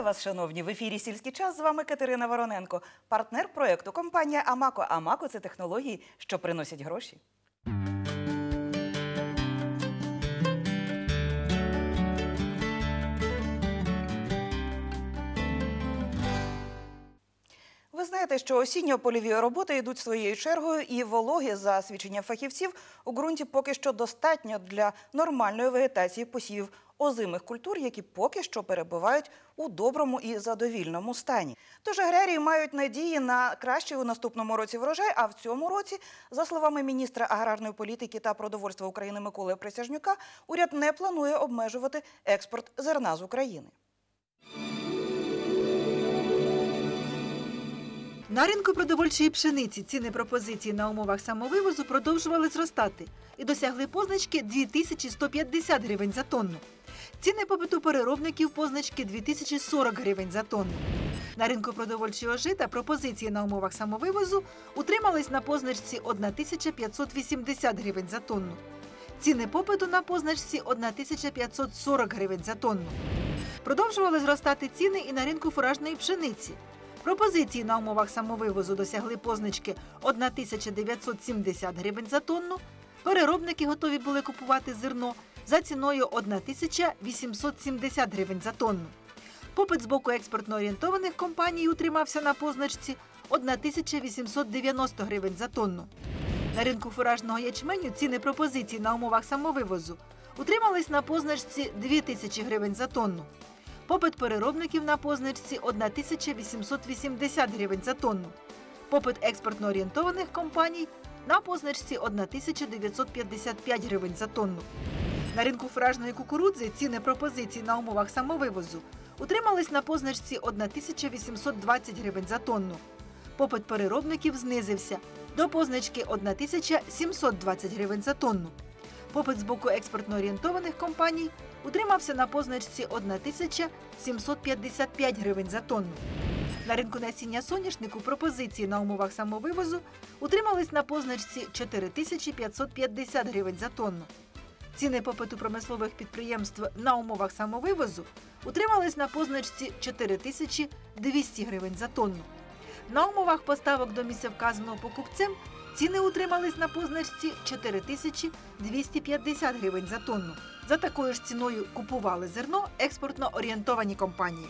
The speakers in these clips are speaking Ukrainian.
Вітаю вас, шановні. В ефірі Сільський час з вами Катерина Вороненко, партнер проекту компанія Амако. Амако це технології, що приносять гроші. Ви знаєте, що осінньо-польові роботи йдуть своєю чергою, і вологи, за свідченням фахівців, у ґрунті поки що достатньо для нормальної вегетації посівів озимих культур, які поки що перебувають у доброму і задовільному стані. Тож аграрії мають надії на кращий у наступному році врожай. А в цьому році, за словами міністра аграрної політики та продовольства України Миколи Присяжнюка, уряд не планує обмежувати експорт зерна з України. На ринку продовольчої пшениці ціни пропозиції на умовах самовивозу продовжували зростати і досягли позначки 2150 гривень за тонну. Ціни побиту переробників позначки 2040 гривень за тонну. На ринку продовольчого жита пропозиції на умовах самовивозу утримались на позначці 1580 гривень за тонну. Ціни попиту на позначці 1540 гривень за тонну. Продовжували зростати ціни і на ринку фуражної пшениці. Пропозиції на умовах самовивозу досягли позначки 1970 гривень за тонну. Переробники готові були купувати зерно за ціною 1870 гривень за тонну. Попит з боку експортно орієнтованих компаній утримався на позначці 1890 гривень за тонну. На ринку фуражного ячменю ціни пропозицій на умовах самовивозу утримались на позначці 2000 гривень за тонну. Попит переробників на позначці 1880 гривень за тонну. Попит експортно орієнтованих компаній на позначці 1955 гривень за тонну. На ринку фуражної кукурудзи ціни пропозицій на умовах самовивозу утримались на позначці 1820 гривень за тонну. Попит переробників знизився до позначки 1720 гривень за тонну. Попит з боку експортно орієнтованих компаній утримався на позначці 1755 гривень за тонну. На ринку насіння соняшнику пропозиції на умовах самовивозу утримались на позначці 4550 гривень за тонну. Ціни попиту промислових підприємств на умовах самовивозу утримались на позначці 4200 гривень за тонну. На умовах поставок до місця вказаного покупцем ціни утримались на позначці 4250 гривень за тонну. За такою ж ціною купували зерно експортно орієнтовані компанії.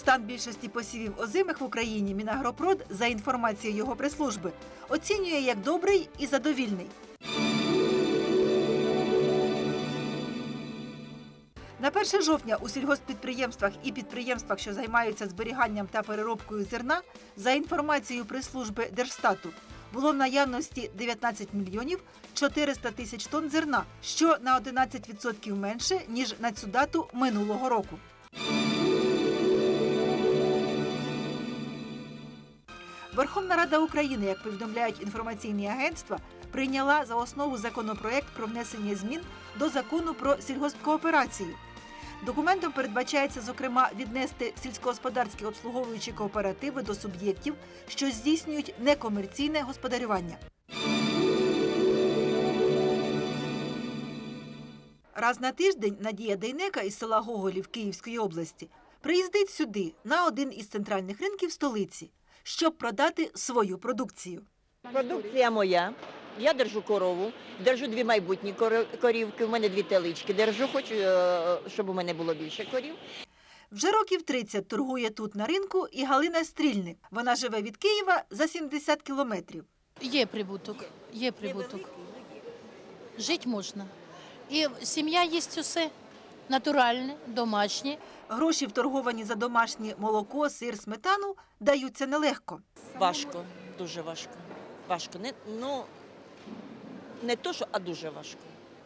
Стан більшості посівів озимих в Україні Мінагропрод, за інформацією його прес-служби, оцінює як добрий і задовільний. На 1 жовтня у сільгосппідприємствах і підприємствах, що займаються зберіганням та переробкою зерна, за інформацією прес-служби Держстату, було в наявності 19 мільйонів 400 тисяч тонн зерна, що на 11% менше, ніж на цю дату минулого року. Верховна Рада України, як повідомляють інформаційні агентства, прийняла за основу законопроект про внесення змін до закону про сільгоспкооперацію. Документом передбачається, зокрема, віднести сільськогосподарські обслуговуючі кооперативи до суб'єктів, що здійснюють некомерційне господарювання. Раз на тиждень Надія Дейнека із села Гоголів Київської області приїздить сюди на один із центральних ринків столиці, щоб продати свою продукцію. Продукція моя. Я держу корову, держу дві майбутні корівки. У мене дві телички. Держу, хочу, е, щоб у мене було більше корів. Вже років 30 торгує тут на ринку і Галина Стрільник. Вона живе від Києва за 70 кілометрів. Є прибуток, є прибуток. Жити можна. І сім'я їсть усе натуральне, домашнє. Гроші, вторговані за домашнє молоко, сир, сметану, даються нелегко. Важко, дуже важко. Важко. Не, ну, не то, що, а дуже важко.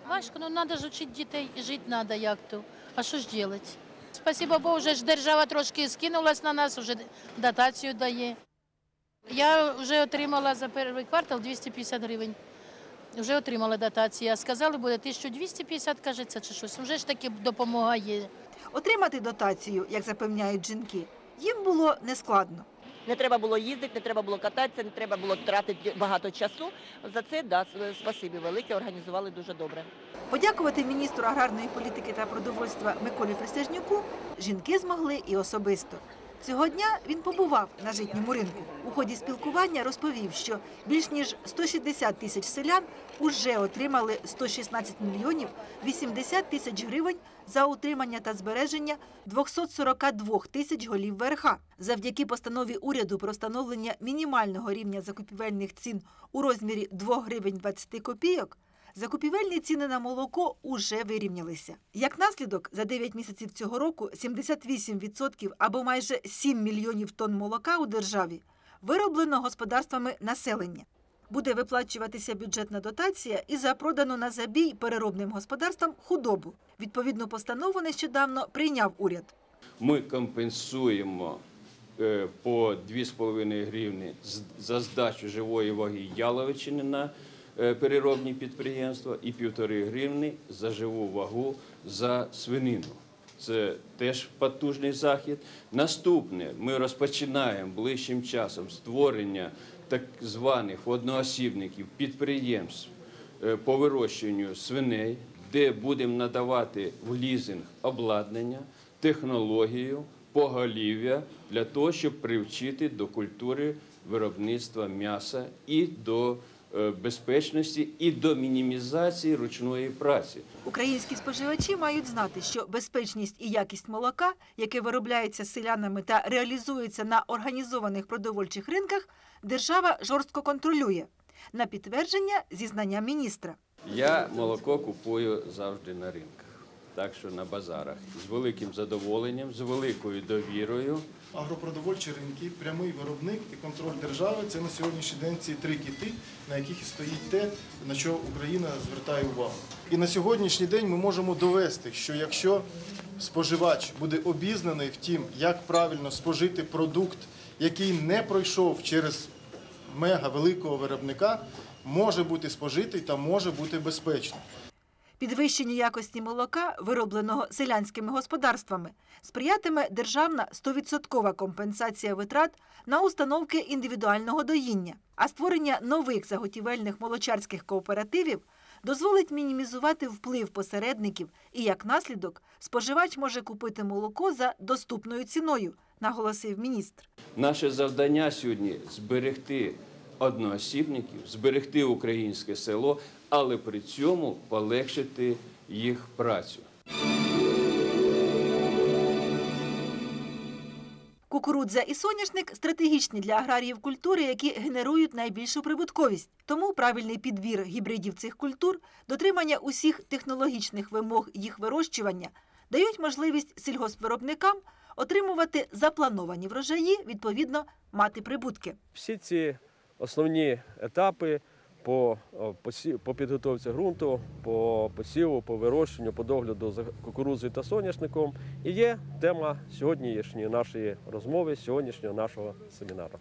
Важко, ну треба ж вчити дітей, жити треба як то. А що ж робити? Спасибо Богу, вже ж держава трошки скинулась на нас, вже дотацію дає. Я вже отримала за перший квартал 250 гривень. Вже отримала дотацію. А сказали, буде 1250, кажеться, чи щось. Вже ж таки допомога є. Отримати дотацію, як запевняють жінки, їм було нескладно. Не треба було їздити, не треба було кататися, не треба було тратити багато часу. За це да, спасибі велике, організували дуже добре. Подякувати міністру аграрної політики та продовольства Миколі Присяжнюку жінки змогли і особисто. Цього дня він побував на житньому ринку. У ході спілкування розповів, що більш ніж 160 тисяч селян уже отримали 116 мільйонів 80 тисяч гривень за утримання та збереження 242 тисяч голів верха. Завдяки постанові уряду про встановлення мінімального рівня закупівельних цін у розмірі 2 гривень 20 копійок, Закупівельні ціни на молоко уже вирівнялися. Як наслідок, за 9 місяців цього року 78% або майже 7 мільйонів тонн молока у державі вироблено господарствами населення. Буде виплачуватися бюджетна дотація і за продану на забій переробним господарствам худобу. Відповідну постанову нещодавно прийняв уряд. Ми компенсуємо е, по 2,5 гривні за здачу живої ваги яловичини на переробні підприємства і 1,5 гривні за живу вагу за свинину. Це теж потужний захід. Наступне ми розпочинаємо ближчим часом створення так званих одноосібників підприємств е, по вирощуванню свиней, де будемо надавати в лізинг обладнання, технологію, поголів'я для того, щоб привчити до культури виробництва м'яса і до е, безпечності, і до мінімізації ручної праці. Українські споживачі мають знати, що безпечність і якість молока, яке виробляється селянами та реалізується на організованих продовольчих ринках, держава жорстко контролює. На підтвердження зізнання міністра. Я молоко купую завжди на ринках, так що на базарах. З великим задоволенням, з великою довірою. Агропродовольчі ринки, прямий виробник і контроль держави це на сьогоднішній день ці три кіти, на яких стоїть те, на що Україна звертає увагу. І на сьогоднішній день ми можемо довести, що якщо споживач буде обізнаний в тім, як правильно спожити продукт, який не пройшов через мега великого виробника, може бути спожитий та може бути безпечним. Підвищенню якості молока, виробленого селянськими господарствами, сприятиме державна 100% компенсація витрат на установки індивідуального доїння, а створення нових заготівельних молочарських кооперативів дозволить мінімізувати вплив посередників і, як наслідок, споживач може купити молоко за доступною ціною, наголосив міністр. Наше завдання сьогодні зберегти одноосібників, зберегти українське село, але при цьому полегшити їх працю. Кукурудза і соняшник стратегічні для аграріїв культури, які генерують найбільшу прибутковість. Тому правильний підбір гібридів цих культур, дотримання усіх технологічних вимог їх вирощування дають можливість сільгоспвиробникам отримувати заплановані врожаї, відповідно мати прибутки. Всі ці основні етапи по, по підготовці ґрунту, по посіву, по вирощенню, по догляду за кукурудзою та соняшником і є тема сьогоднішньої нашої розмови, сьогоднішнього нашого семінару.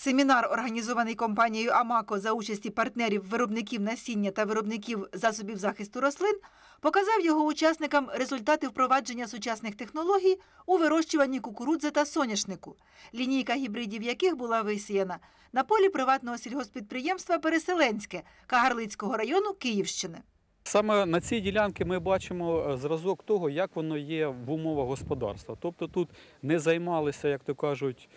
Семінар, організований компанією Амако за участі партнерів виробників насіння та виробників засобів захисту рослин, показав його учасникам результати впровадження сучасних технологій у вирощуванні кукурудзи та соняшнику, лінійка гібридів яких була висіяна на полі приватного сільгоспідприємства Переселенське Кагарлицького району Київщини. Саме на цій ділянці ми бачимо е, зразок того, як воно є в умовах господарства. Тобто тут не займалися, як то кажуть,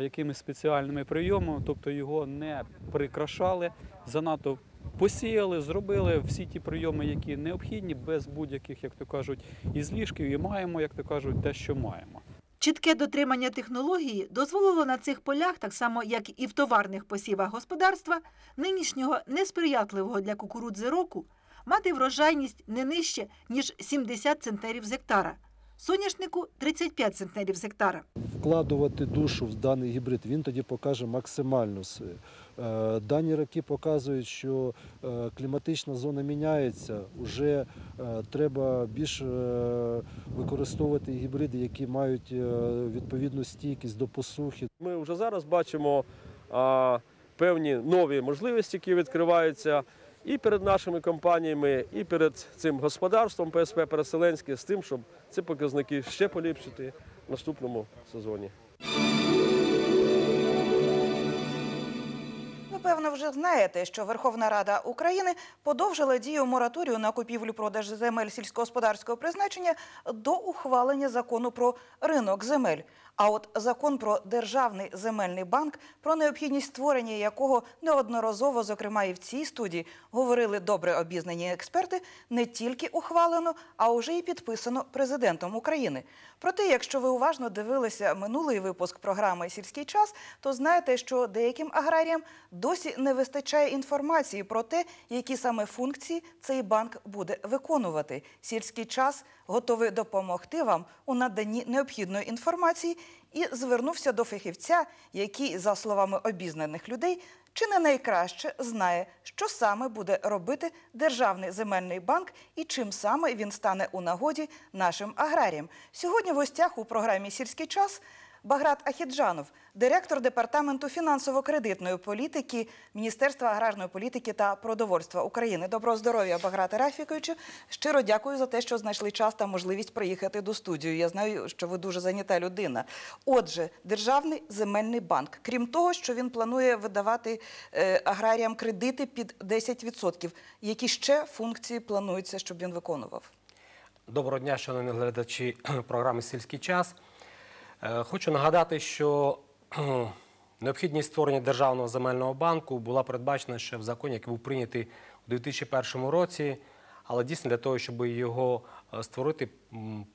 якимись спеціальними прийомами, тобто його не прикрашали, занадто посіяли, зробили всі ті прийоми, які необхідні, без будь-яких, як то кажуть, ізлішків, і маємо, як то кажуть, те, що маємо. Чітке дотримання технології дозволило на цих полях, так само як і в товарних посівах господарства, нинішнього несприятливого для кукурудзи року мати врожайність не нижче, ніж 70 центнерів з гектара. Соняшнику 35 центнерів з гектара. вкладувати душу в даний гібрид, він тоді покаже максимальну силу. Е, Дані роки показують, що е, кліматична зона міняється. Уже е, треба більш е, використовувати гібриди, які мають відповідну стійкість до посухи. Ми вже зараз бачимо певні нові можливості, які відкриваються і перед нашими компаніями, і перед цим господарством ПСП Переселенське з тим, щоб ці показники ще поліпшити в наступному сезоні. Напевно, вже знаєте, що Верховна Рада України подовжила дію мораторію на купівлю-продаж земель сільськогосподарського призначення до ухвалення закону про ринок земель. А от закон про державний земельний банк, про необхідність створення якого неодноразово, зокрема і в цій студії, говорили добре обізнані експерти, не тільки ухвалено, а уже й підписано президентом України. Проте, якщо ви уважно дивилися минулий випуск програми Сільський час, то знаєте, що деяким аграріям досі не вистачає інформації про те, які саме функції цей банк буде виконувати. Сільський час готовий допомогти вам у наданні необхідної інформації і звернувся до фахівця, який, за словами обізнаних людей, чи не найкраще знає, що саме буде робити Державний земельний банк і чим саме він стане у нагоді нашим аграріям. Сьогодні в гостях у програмі Сільський час Баграт Ахіджанов, директор департаменту фінансово-кредитної політики Міністерства аграрної політики та продовольства України. Доброго здоров'я, Баграте Рафіковичу. Щиро дякую за те, що знайшли час та можливість приїхати до студії. Я знаю, що ви дуже зайнята людина. Отже, Державний земельний банк, крім того, що він планує видавати е, аграріям кредити під 10%, які ще функції планується, щоб він виконував? Доброго дня, шановні глядачі програми Сільський час. Е, Хочу нагадати, що необхідність створення державного земельного банку була передбачена ще в законі, який був прийнятий у 2001 році. Але дійсно для того, щоб його е, створити,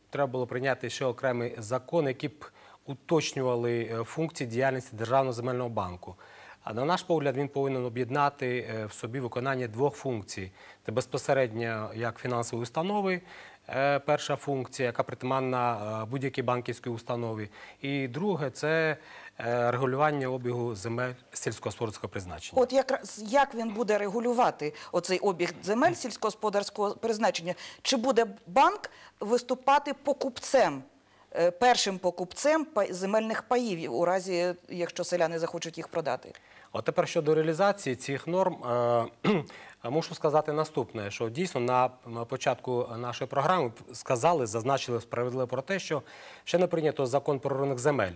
треба було прийняти ще окремий закон, які б уточнювали е, функції діяльності державного земельного банку. А на наш погляд, він повинен об'єднати е, в собі виконання двох функцій: це безпосередньо як фінансової установи, е, перша функція, яка притаманна е, будь-якій банківській установі. І друге це регулювання обігу земель сільськогосподарського призначення. От як він буде регулювати оцей обіг земель сільськогосподарського призначення? Чи буде банк виступати покупцем, першим покупцем земельних паїв у разі, якщо селяни захочуть їх продати? От тепер щодо реалізації цих норм, е, мушу сказати наступне: що дійсно на початку нашої програми сказали, зазначили справедливо про те, що ще не прийнято закон про ринок земель.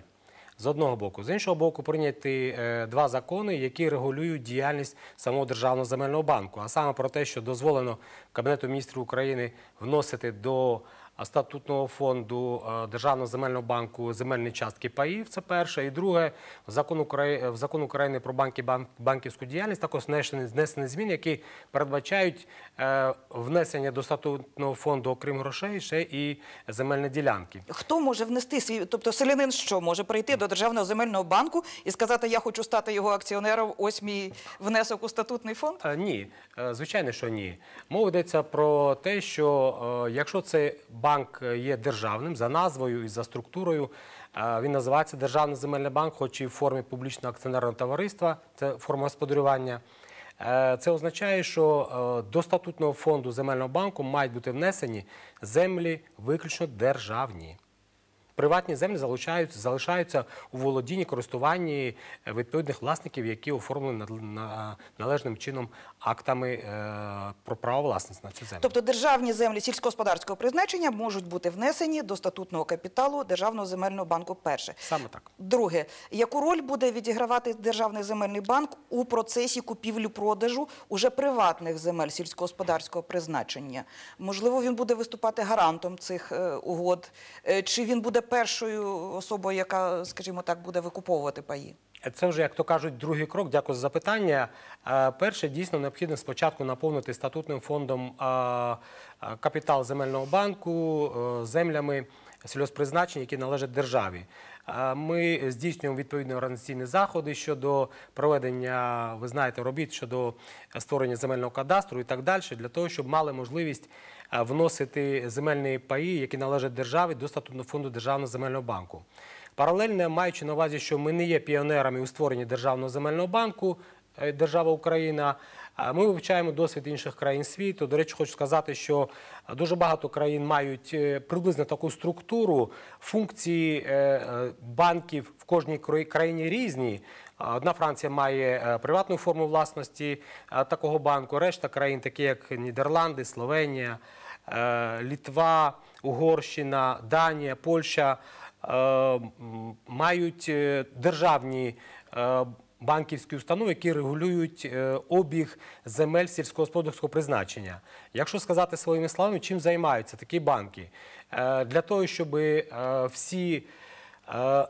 З одного боку, з іншого боку, прийняті е, два закони, які регулюють діяльність самого державного земельного банку, а саме про те, що дозволено Кабінету міністрів України вносити до статутного фонду Державного земельного банку земельні частки паїв. Це перше. І друге, в закон України, в закон України про банки банківську діяльність також внесені, зміни, які передбачають е, внесення до статутного фонду, окрім грошей, ще і земельні ділянки. Хто може внести свій, тобто селянин що може прийти до державного земельного банку і сказати, я хочу стати його акціонером, ось мій внесок у статутний фонд? Е, Ні, Е, звичайно, що ні. Мова йдеться про те, що якщо цей банк є державним за назвою і за структурою, е, він називається Державний земельний банк, хоч і в формі публічного акціонерного товариства, це форма господарювання. Е, Це означає, що е, до статутного фонду земельного банку мають бути внесені землі виключно державні. Приватні землі залишаються, залишаються у володінні, користуванні е, відповідних власників, які оформлені належним чином актами е, про право власності на цю землю. Тобто державні землі сільськогосподарського призначення можуть бути внесені до статутного капіталу Державного земельного банку перше. Саме так. Друге, яку роль буде відігравати Державний земельний банк у процесі купівлі-продажу уже приватних земель сільськогосподарського призначення? Можливо, він буде виступати гарантом цих е, угод, чи він буде першою особою, яка, скажімо так, буде викуповувати паї? Це вже, як то кажуть, другий крок. Дякую за запитання. Е, Перше, дійсно, необхідно спочатку наповнити статутним фондом е, е, капітал земельного банку землями сільгоспризначень, які належать державі. Ми здійснюємо відповідні організаційні заходи щодо проведення, ви знаєте, робіт щодо створення земельного кадастру і так далі, для того, щоб мали можливість вносити земельні паї, які належать державі, до статутного фонду Державного земельного банку. Паралельно, маючи на увазі, що ми не є піонерами у створенні Державного земельного банку, е, держава Україна, ми вивчаємо досвід інших країн світу. До речі, хочу сказати, що дуже багато країн мають е, приблизно таку структуру. Функції е, банків в кожній країні різні. Одна Франція має приватну форму власності такого банку, решта країн, такі як Нідерланди, Словенія, Літва, Угорщина, Данія, Польща, е, мають е, державні е, банківські установи, які регулюють е, обіг земель сільськогосподарського призначення. Якщо сказати своїми словами, чим займаються такі банки? Е, Для того, щоб е, всі е,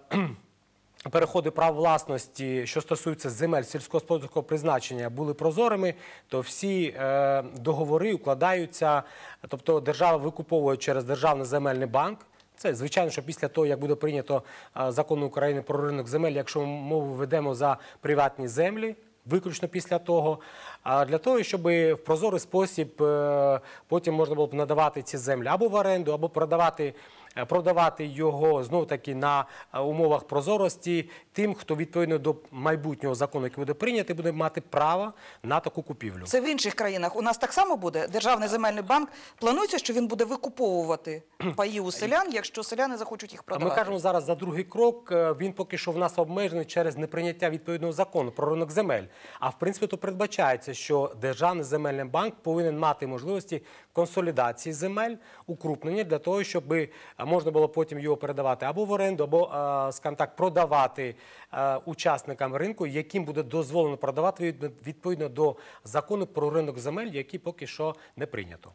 переходи прав власності, що стосуються земель сільськогосподарського призначення, були прозорими, то всі е, договори укладаються, тобто держава викуповує через Державний земельний банк. Це звичайно, що після того, як буде прийнято е, закон України про ринок земель, якщо ми мову ведемо за приватні землі, виключно після того, для того, щоб в прозорий спосіб е, потім можна було б надавати ці землі або в оренду, або продавати. Е, Продавати його знов таки на е, умовах прозорості тим, хто відповідно до майбутнього закону, який буде прийнятий, буде мати право на таку купівлю. Це в інших країнах. У нас так само буде. Державний земельний банк планується, що він буде викуповувати паї у селян, якщо селяни захочуть їх продавати. Ми кажемо зараз за другий крок. Е, Він поки що в нас обмежений через неприйняття відповідного закону про ринок земель. А в принципі, то передбачається, що державний земельний банк повинен мати можливості консолідації земель, укрупнення для того, щоб е, можна було потім його передавати або в оренду, або, е, скажімо так, продавати е, учасникам ринку, яким буде дозволено продавати від- відповідно до закону про ринок земель, який поки що не прийнято.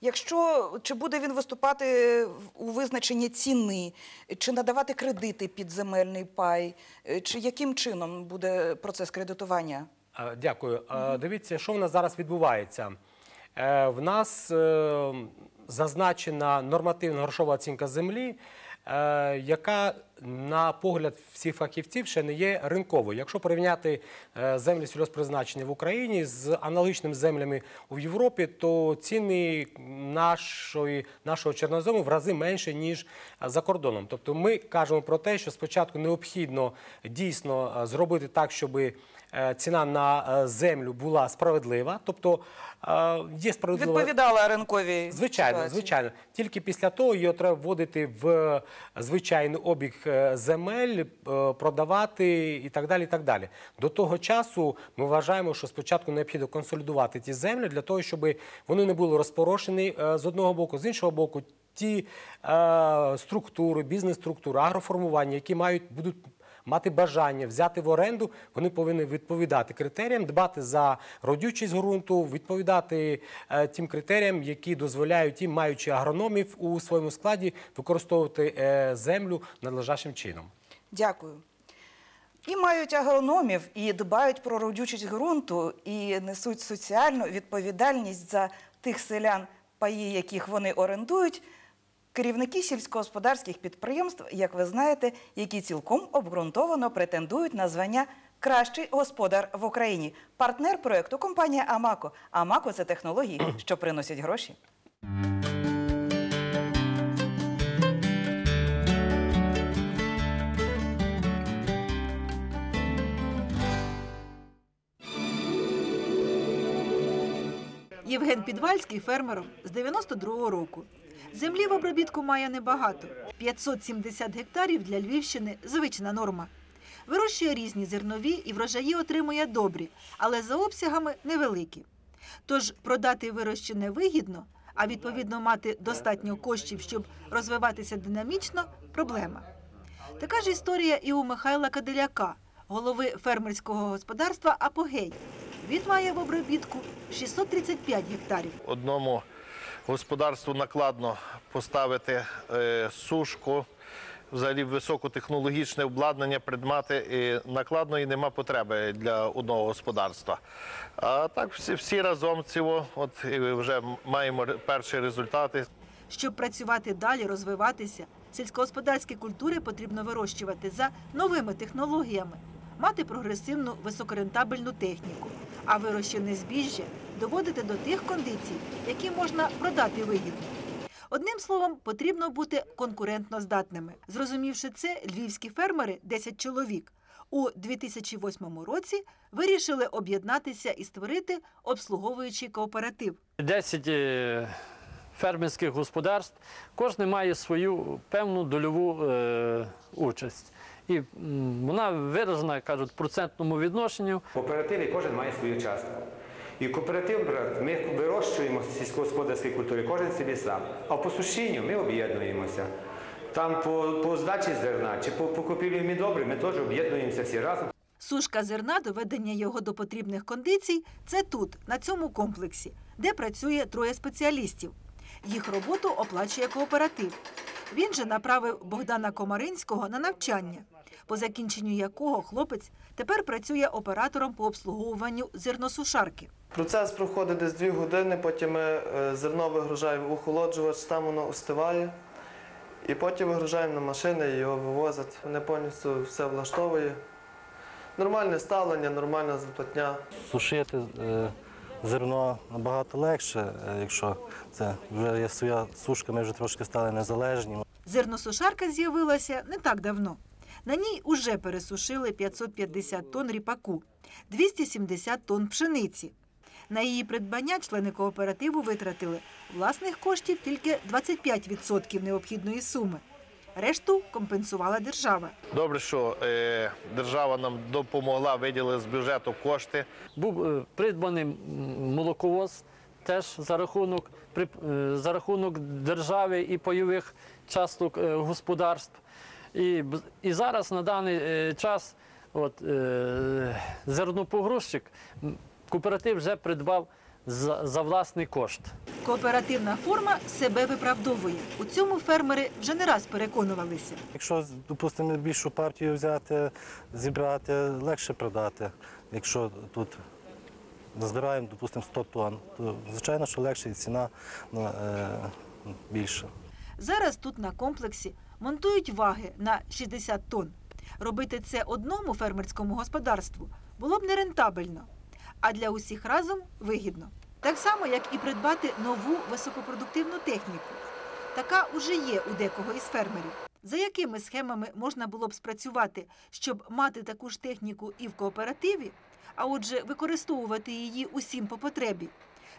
Якщо чи буде він виступати у визначенні ціни, чи надавати кредити під земельний пай, чи яким чином буде процес кредитування? Дякую. Дивіться, що в нас зараз відбувається. Е, В нас е, зазначена нормативна грошова оцінка землі, е, яка, на погляд всіх фахівців, ще не є ринковою. Якщо порівняти землі сільгоспризначення в Україні з аналогічними землями у Європі, то ціни нашої, нашого чорнозему в рази менше, ніж за кордоном. Тобто ми кажемо про те, що спочатку необхідно дійсно зробити так, щоби ціна на е, землю була справедлива, тобто е, є справедлива. Відповідала ринковій Звичайно, ситуації? звичайно. Тільки після того його треба вводити в звичайний обіг е, земель, е, продавати і так далі. І так далі. До того часу ми вважаємо, що спочатку необхідно консолідувати ті землі для того, щоб вони не були розпорошені е, з одного боку, з іншого боку, ті е, структури, бізнес-структури, агроформування, які мають будуть мати бажання взяти в оренду, вони повинні відповідати критеріям, дбати за родючість ґрунту, відповідати е, тим критеріям, які дозволяють їм, маючи агрономів у своєму складі, використовувати е, землю надлежащим чином. Дякую. І мають агрономів, і дбають про родючість ґрунту, і несуть соціальну відповідальність за тих селян, паї, яких вони орендують. Керівники сільськогосподарських підприємств, як ви знаєте, які цілком обґрунтовано претендують на звання Кращий господар в Україні. Партнер проекту компанія Амако. Амако це технології, що приносять гроші. Євген Підвальський фермером з 92-го року. Землі в обробітку має небагато 570 гектарів для Львівщини звична норма. Вирощує різні зернові і врожаї отримує добрі, але за обсягами невеликі. Тож продати вирощене вигідно, а відповідно мати достатньо коштів, щоб розвиватися динамічно проблема. Така ж історія і у Михайла Каделяка, голови фермерського господарства Апогей. Він має в обробітку 635 гектарів. одному господарству накладно поставити е, сушку, взагалі високотехнологічне обладнання, предмати і накладно і нема потреби для одного господарства. А так всі, всі разом цього, от і вже маємо перші результати. Щоб працювати далі, розвиватися, сільськогосподарські культури потрібно вирощувати за новими технологіями, мати прогресивну високорентабельну техніку, а вирощене збіжжя доводити до тих кондицій, які можна продати вигідно. Одним словом, потрібно бути конкурентно здатними. Зрозумівши це, львівські фермери, 10 чоловік, у 2008 році вирішили об'єднатися і створити обслуговуючий кооператив. 10 е, фермерських господарств, кожне має свою певну дольову е, участь. І вона виражена, кажуть, в процентному відношенні. В кооперативі кожен має свою частку. І кооператив, наприклад, ми вирощуємо сільськогосподарські культури, кожен собі сам. А по сушінню ми об'єднуємося. Там по, по здачі зерна чи по, по купівлі мідобри ми теж об'єднуємося всі разом. Сушка зерна, доведення його до потрібних кондицій це тут, на цьому комплексі, де працює троє спеціалістів. Їх роботу оплачує кооператив. Він же направив Богдана Комаринського на навчання, по закінченню якого хлопець тепер працює оператором по обслуговуванню зерносушарки. Процес проходить десь 2 години, потім ми е, зерно вигружаємо в охолоджувач, там воно остиває. І потім вигружаємо на машини і його вивозять. Мене повністю все влаштовує. Нормальне ставлення, нормальна зарплатня. Сушити е, зерно набагато легше, е, якщо це вже є своя сушка, ми вже трошки стали незалежні. Зерносушарка з'явилася не так давно. На ній уже пересушили 550 тонн ріпаку, 270 тонн пшениці. На її придбання члени кооперативу витратили власних коштів тільки 25% необхідної суми. Решту компенсувала держава. Добре, що е, держава нам допомогла, виділила з бюджету кошти. Був е, придбаний молоковоз теж за рахунок, при- е, за рахунок держави і пайових часток е, господарств. І, і зараз на даний е, час от, е, зернопогрузчик кооператив вже придбав за, за власний кошт. Кооперативна форма себе виправдовує. У цьому фермери вже не раз переконувалися. Якщо, допустимо, більшу партію взяти, зібрати, легше продати. Якщо тут збираємо, допустимо, 100 тонн, то звичайно, що легше і ціна е, більша. Зараз тут на комплексі монтують ваги на 60 тонн. Робити це одному фермерському господарству було б нерентабельно, а для усіх разом вигідно. Так само, як і придбати нову високопродуктивну техніку. Така уже є у декого із фермерів. За якими схемами можна було б спрацювати, щоб мати таку ж техніку і в кооперативі, а отже, використовувати її усім по потребі?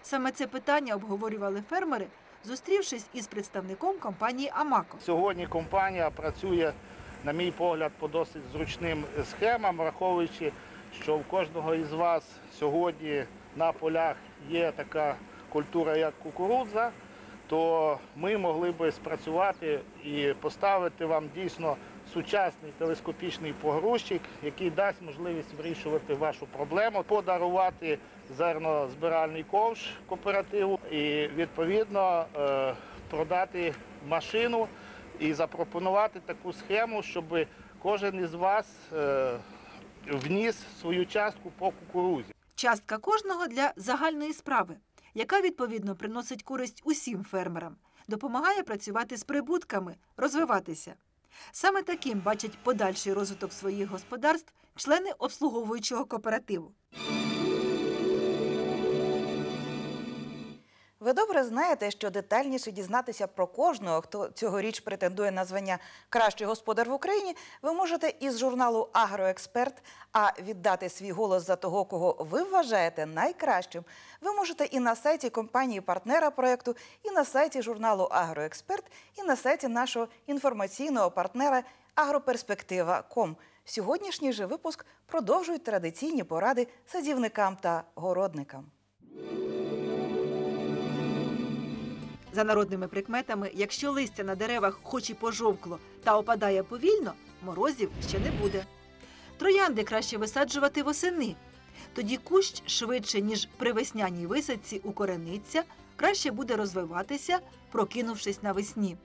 Саме це питання обговорювали фермери, зустрівшись із представником компанії Амако. Сьогодні компанія працює, на мій погляд, по досить зручним схемам, враховуючи, що в кожного із вас сьогодні на полях є така культура, як кукурудза, то ми могли би спрацювати і поставити вам дійсно сучасний телескопічний погрузчик, який дасть можливість вирішувати вашу проблему, подарувати зернозбиральний ковш кооперативу і відповідно е, продати машину і запропонувати таку схему, щоб кожен із вас е, вніс свою частку по кукурузі. Частка кожного для загальної справи, яка відповідно приносить користь усім фермерам, допомагає працювати з прибутками, розвиватися. Саме таким бачать подальший розвиток своїх господарств члени обслуговуючого кооперативу. Ви добре знаєте, що детальніше дізнатися про кожного, хто цьогоріч претендує на звання Кращий господар в Україні, ви можете із журналу Агроексперт. А віддати свій голос за того, кого ви вважаєте найкращим, ви можете і на сайті компанії партнера проєкту, і на сайті журналу Агроексперт, і на сайті нашого інформаційного партнера Агроперспектива.ком. Сьогоднішній же випуск продовжують традиційні поради садівникам та городникам. За народними прикметами, якщо листя на деревах хоч і пожовкло та опадає повільно, морозів ще не буде. Троянди краще висаджувати восени. Тоді кущ швидше, ніж при весняній висадці укорениться, краще буде розвиватися, прокинувшись навесні.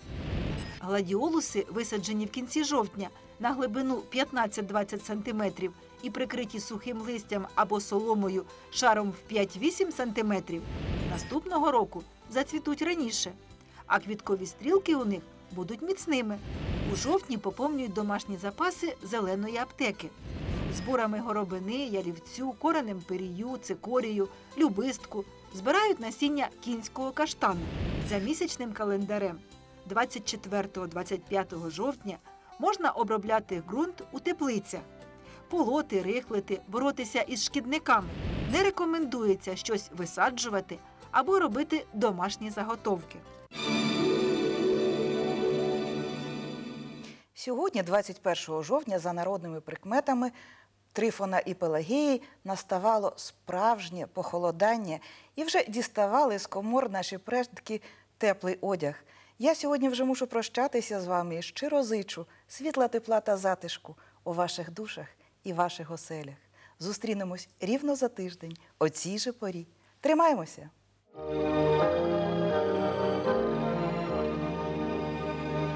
Гладіолуси, висаджені в кінці жовтня на глибину 15-20 см і прикриті сухим листям або соломою шаром в 5-8 см, наступного року зацвітуть раніше, а квіткові стрілки у них будуть міцними. У жовтні поповнюють домашні запаси зеленої аптеки. Зборами горобини, ялівцю, коренем перію, цикорію, любистку збирають насіння кінського каштану за місячним календарем. 24-25 жовтня можна обробляти ґрунт у теплицях, полоти, рихлити, боротися із шкідниками. Не рекомендується щось висаджувати або робити домашні заготовки. Сьогодні, 21 жовтня, за народними прикметами Трифона і Пелагеї наставало справжнє похолодання і вже діставали з комор наші предки теплий одяг. Я сьогодні вже мушу прощатися з вами і щиро зичу світла, тепла та затишку у ваших душах і ваших оселях. Зустрінемось рівно за тиждень о цій же порі. Música